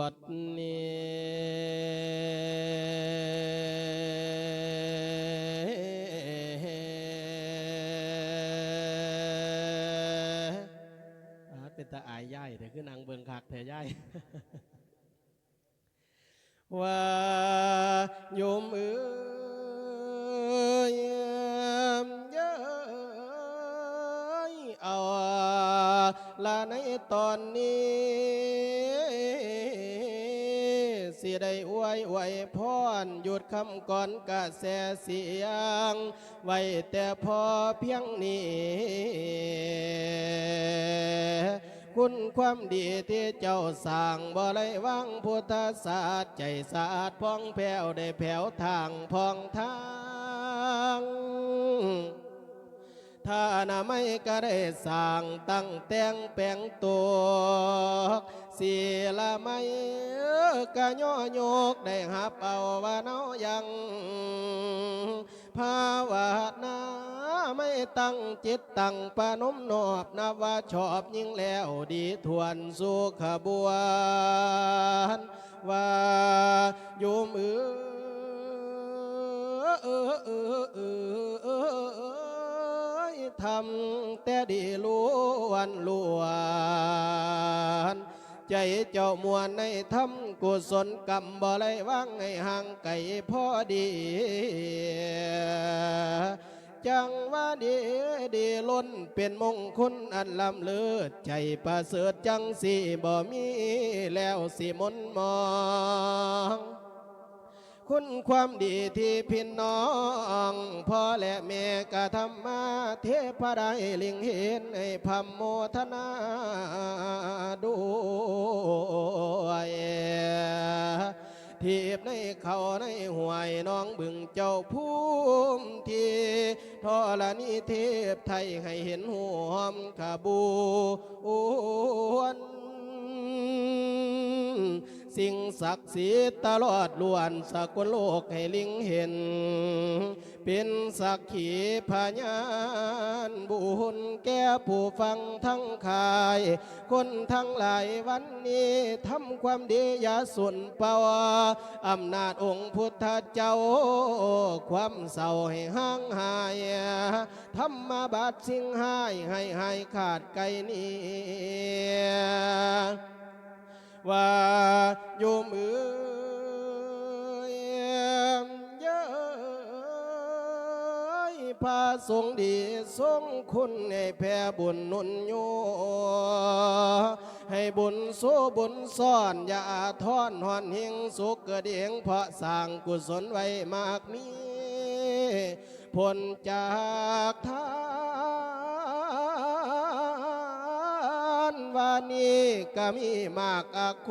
บัดนี้เป็นตาอายย่ายแต่คือนางเบิงคักแท้ย่ายว่าโยมเอ้ยเย้ยเอาละในตอนนี้ สิได้อวยอวยพรหยุดคำก่อนกระแสเสียง ไว้แต่พอเพียงนี้คุณความดีที่เจ้าสร้างบ่ไรวังพุทธศาสตร์ใจสะอาดพองแผ้วได้แผ้วทางพองทาง ถ้านาไม่ก็ได้สร้างตั้งแต่งแปลงตัวสีละไม่กะย่อโยกได้หับเอาว่าเนายังภาวนาไม่ตั้งจิตตั้งปานมนอบนับว่าชอบยิ่งแล้วดีทวนสู่ขบวนว่าโยมเออเออเออเออ ทำแต่ดีล้วนล้วนใจเจ้ามวลในทำกุศลกรรมบ่ไรว่างให้ห่างไก่พอดี จังว่าดีดีล้นเป็นมงคลอันลำเลิศใจประเสริฐจังสีบ่มีแล้วสิมนมอง คุณความดีที่พี่น้องพ่อและแม่กระทำมาเทพไดลิงเห็นให้พัมโมทนาด้วยทีบในเขาในห่วยน้องบึงเจ้าภูมิทีทอลนิเทพไทยให้เห็นห่วมขบูอวน สิ่งศักดิ์สิทธิ์ตลอดล้วนสกลโลกให้ลิงเห็น เป็นสักขีพยานบุญแก่ผู้ฟังทั้งขาย คนทั้งหลายวันนี้ทำความดีอย่าสุนเปล่าอำนาจองค์พุทธเจ้า ความเศร้าให้ห่างหายธรรมบาทสิ่งหายให้หายขาดไกลนี้ว่า พระสงดีทรงคุณให้แผ่บุญนุนโยให้บุญสู้บุญซ่อนอย่าทอนหอนหิงสุขเกิดเองเพราะสร้างกุศลไว้มากมีผลจากทานวันนี้ก็มีมากอโค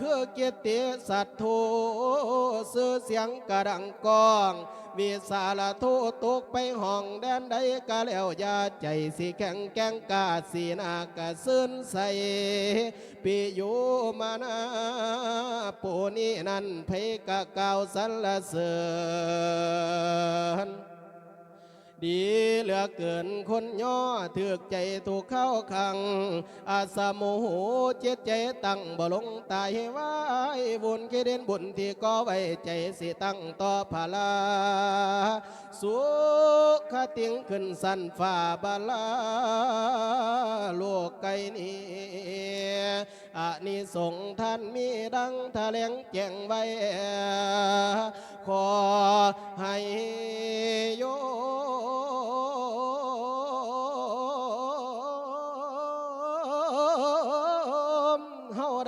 คือเกียรติสัตว์ทูซื้อเสียงกระดังกองวิสาลทูตกไปห้องแดนใดก็แล้วยาใจสิแข็งแกงกาสีนากะซื่นใสปีอยู่มานาปูนี้นั้นเพกะเก่าวสรรเสริญ อเกินคนย่อถือกใจถูกเข้าขัง อาสาโมโหเจ็ดใจตั้งบ่ลงตายไว้บุญคิดเด่นบุญที่ก่อไว้ใจสิตั้งต่อภาลา สุขติงขึ้นสันฝ่าบาลาโลกไกนี้อานิสงท่านมีดังแถลงแจ้งไว้ขอให้โย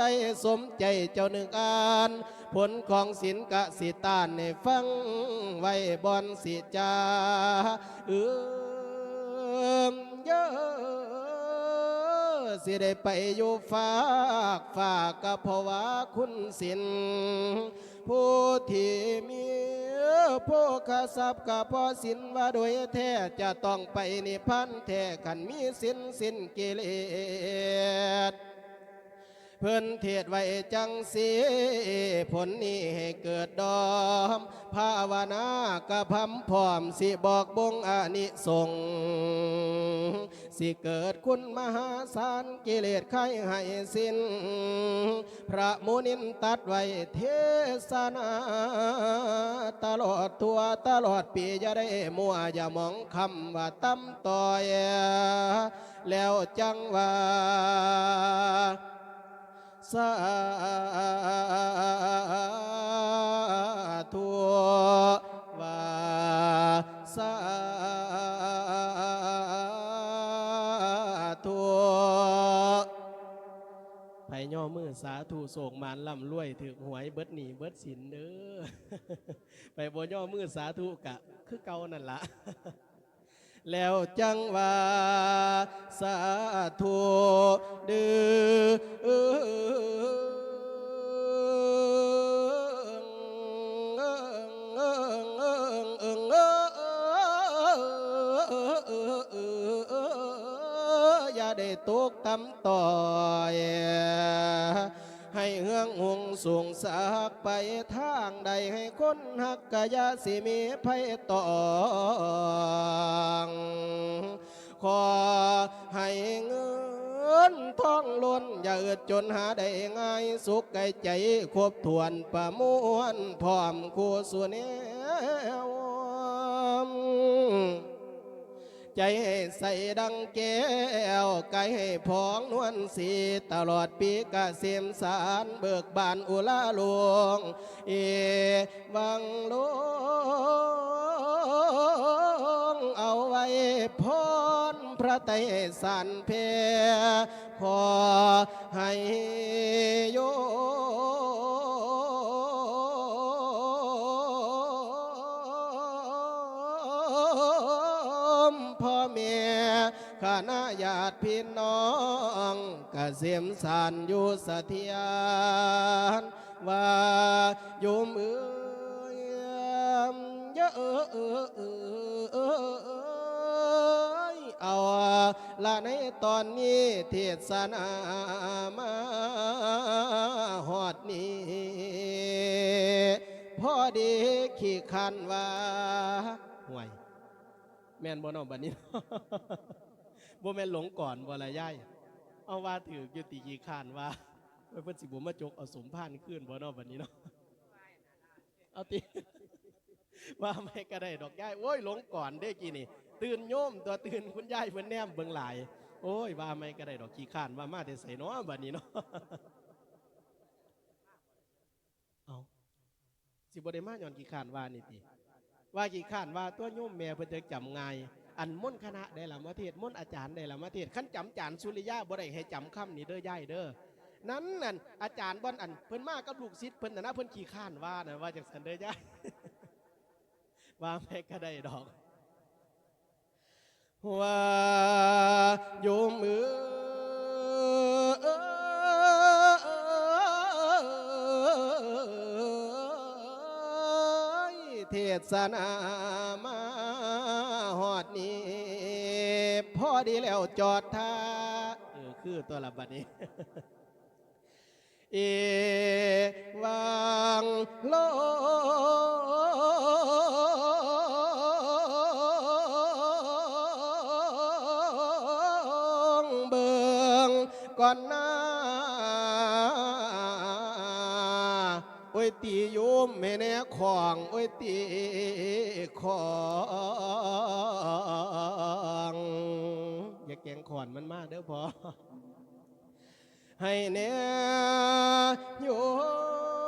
ได้สมใจเจ้าหนึ่งอ่าน ผลของศิลกะสิตานในฟังไว้บอนสิจาเอืมเยอะสิได้ไปอยู่ฝากฝากก็เพราว่าคุณศิลผู้ที่มีผู้ข้าทรัพย์ก็เพอสินว่าโดยแท้จะต้องไปนิพพานแท้ขันมีสินสิ้นกิเลส เพื่นเทศไว้จังสีผลนี้ให้เกิดดอม ภาวนากระพำพร้อมสิบอกบงอานิสงสิเกิดคุณมหาศาลกิเลสไขให้สิ้น พระมุนินตัดไว้เทศนาตลอดตัวตลอดปีจะได้มัวอย่ามองคำว่าตั้มต่อยแล้วจังว่า สาธุวาสาธุไปย่อมือสาธุโศกมานล่ำรวยถือหวยเบิดหนีเบิดสินเด้อไปบ่ย่อมือสาธุกะ คือเก่านั่นละแล้วจังว่าสาธุเดือ สูงสักไปทางใดให้คนหักกะยาสิมีไพตองขอให้เงินทองล้นอย่าอึดจนหาได้ง่ายสุขไก่ใจครบถ้วนประมวลพร้อมคู่ส่วนแนว ใจใส่ดังแก้วไก่ให้พองนวลสีตลอดปีกะเสียมสารเบิกบานอุลาหลวง เอวังหลวงเอาไว้พรพระไตรสันเพขอให้โย คณะญาติพี่น้องกเกษมสารอยู่เสถียรว่าโยมเอ้ยเยอะเออเออเออเออเอยเอาละในตอนนี้เทศนามาหอดนี้พอดีขี้คันว่าห่วยแม่นบ่นอบัดนี้ บ่แม่นหลงก่อนบ่ละย่ายเอาว่าถือยู่ติขี้คานว่าว้เพิ่นสิบ่มาจกเอาสมพานขึ้นบ่เนาะบัดนี้เนาะเอาติว่าไม่ก็ได้ดอกย่ายโอ้ยหลงก่อนเด้กี่นี่ ตื่นโยมตัวตื่นคุณย่ายเพิ่นแนมเบิ่งหลาย โอ้ยว่าไม่ก็ได้ดอกขี้คร้านว่ามาแต่ไสเนาะบัดนี้เนาะเอาสิบ่ได้มาย้อนขี้คร้านว่านี่ติว่ากี่ข้านว่าตัวโยมแม่เพิ่นจะจำง่าย อันม่นคณะได้ละมาเทศม่นอาจารย์ได้ละมาเทศขั้นจำจานสุริยะบ่ได้ให้จำคำนี่เด้อย่ายเด้อนั้นนั่นอาจารย์บ่อนอันเพิ่นมากับลูกศิษย์เพิ่นนะเพิ่นขี้ข้านว่านะว่าจังซั่นเด้อย่ายว่าแม่ก็ได้ดอกว่าโยมเอยเทศนา ดีแล้วจอดท่าเออคือตัวละบัดนี้เอวังโลงเบิงก่อนหน้าโอ้ยตีโยมแม่แน่ของโอ้ยตีของ แกงขอนมันมากเด้อพอให้เน่โยโย